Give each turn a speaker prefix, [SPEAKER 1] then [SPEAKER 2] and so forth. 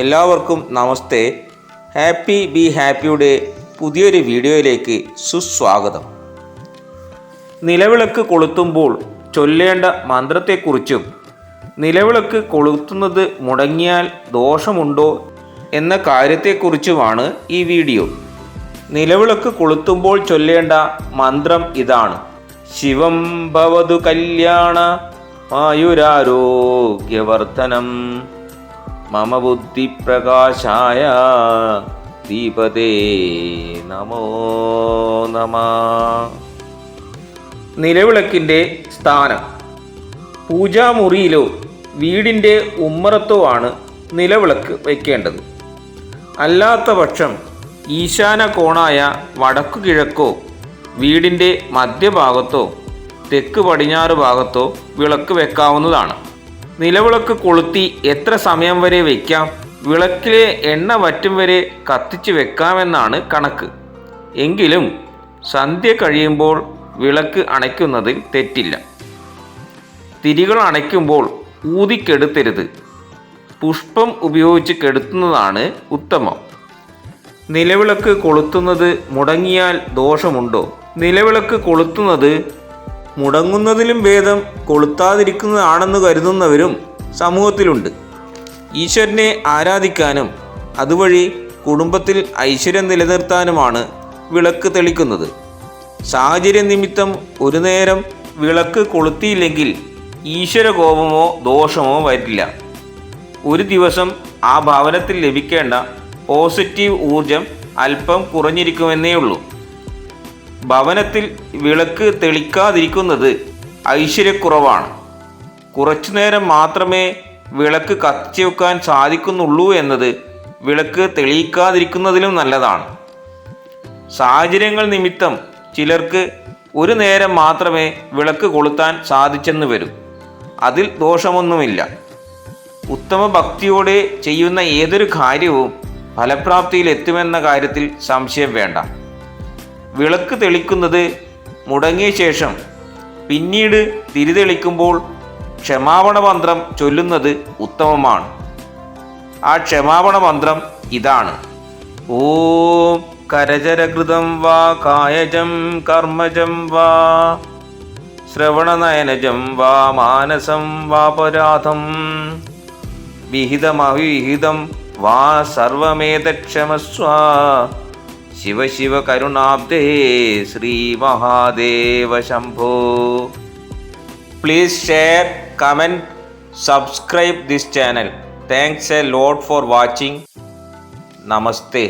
[SPEAKER 1] എല്ലാവർക്കും നമസ്തേ. Happy be ഹാപ്പിയുടെ പുതിയൊരു വീഡിയോയിലേക്ക് സുസ്വാഗതം. നിലവിളക്ക് കൊളുത്തുമ്പോൾ ചൊല്ലേണ്ട മന്ത്രത്തെക്കുറിച്ചും നിലവിളക്ക് കൊളുത്തുന്നത് മുടങ്ങിയാൽ ദോഷമുണ്ടോ എന്ന കാര്യത്തെക്കുറിച്ചുമാണ് ഈ വീഡിയോ. നിലവിളക്ക് കൊളുത്തുമ്പോൾ ചൊല്ലേണ്ട മന്ത്രം ഇതാണ്. ശിവം ഭവതു കല്യാണ ആയുരാരോഗ്യവർദ്ധനം. മമ ബുദ്ധിപ്രകാശായ ദീപതേ നമോ നമ. നിലവിളക്കിന്റെ സ്ഥാനം. പൂജാമുറിയിലോ വീടിന്റെ ഉമ്മറത്തോ ആണ് നിലവിളക്ക് വയ്ക്കേണ്ടത്. അല്ലാത്ത പക്ഷം ഈശാന കോണായ വടക്കു കിഴക്കോ വീടിന്റെ മധ്യഭാഗത്തോ തെക്ക് പടിഞ്ഞാറ് ഭാഗത്തോ വിളക്ക് വെക്കാവുന്നതാണ്. നിലവിളക്ക് കൊളുത്തി എത്ര സമയം വരെ വയ്ക്കാം വിളക്കിലെ എണ്ണ വറ്റും വരെ കത്തിച്ച് വെക്കാമെന്നാണ് കണക്ക്. എങ്കിലും സന്ധ്യ കഴിയുമ്പോൾ വിളക്ക് അണയ്ക്കുന്നത് തെറ്റില്ല. തിരികൾ അണയ്ക്കുമ്പോൾ ഊതിക്കെടുത്തരുത് പുഷ്പം ഉപയോഗിച്ച് കെടുത്തുന്നതാണ് ഉത്തമം. നിലവിളക്ക് കൊളുത്തുന്നത് മുടങ്ങിയാൽ ദോഷമുണ്ടോ? നിലവിളക്ക് കൊളുത്തുന്നത് മുടങ്ങുന്നതിലും ഭേദം കൊളുത്താതിരിക്കുന്നതാണെന്ന് കരുതുന്നവരും സമൂഹത്തിലുണ്ട്. ഈശ്വരനെ ആരാധിക്കാനും അതുവഴി കുടുംബത്തിൽ ഐശ്വര്യം നിലനിർത്താനുമാണ് വിളക്ക് തെളിക്കുന്നത്. സാഹചര്യ നിമിത്തം ഒരു നേരം വിളക്ക് കൊളുത്തിയില്ലെങ്കിൽ ഈശ്വരകോപമോ ദോഷമോ വരില്ല. ഒരു ദിവസം ആ ഭവനത്തിൽ ലഭിക്കേണ്ട പോസിറ്റീവ് ഊർജം അല്പം കുറഞ്ഞിരിക്കുമെന്നേ ഉള്ളൂ ഭവനത്തിൽ വിളക്ക് തെളിക്കാതിരിക്കുന്നത് ഐശ്വര്യക്കുറവാണ്. കുറച്ചു നേരം മാത്രമേ വിളക്ക് കത്തിച്ചു വെക്കാൻ സാധിക്കുന്നുള്ളൂ എന്നത് വിളക്ക് തെളിയിക്കാതിരിക്കുന്നതിലും നല്ലതാണ്. സാഹചര്യങ്ങൾ നിമിത്തം ചിലർക്ക് ഒരു നേരം മാത്രമേ വിളക്ക് കൊളുത്താൻ സാധിച്ചെന്ന് വരും. അതിൽ ദോഷമൊന്നുമില്ല. ഉത്തമ ഭക്തിയോടെ ചെയ്യുന്ന ഏതൊരു കാര്യവും ഫലപ്രാപ്തിയിൽ എത്തുമെന്ന കാര്യത്തിൽ സംശയം വേണ്ട. വിളക്ക് തെളിക്കുന്നത് മുടങ്ങിയ ശേഷം പിന്നീട് തിരിതെളിക്കുമ്പോൾ ക്ഷമാപണ മന്ത്രം ചൊല്ലുന്നത് ഉത്തമമാണ്. ആ ക്ഷമാപണ മന്ത്രം ഇതാണ്. ഓം കരചരകൃതം വാ കായജം കർമ്മജം വാ ശ്രവണനയനജം വാ മാനസം വാപരാധം വിഹിതമവിഹിതം വാ സർവമേതക്ഷമസ്വ Shiva Shiva करुणाब्दे Shri Mahadev Shambho. Please share comment subscribe this channel thanks a lot for watching नमस्ते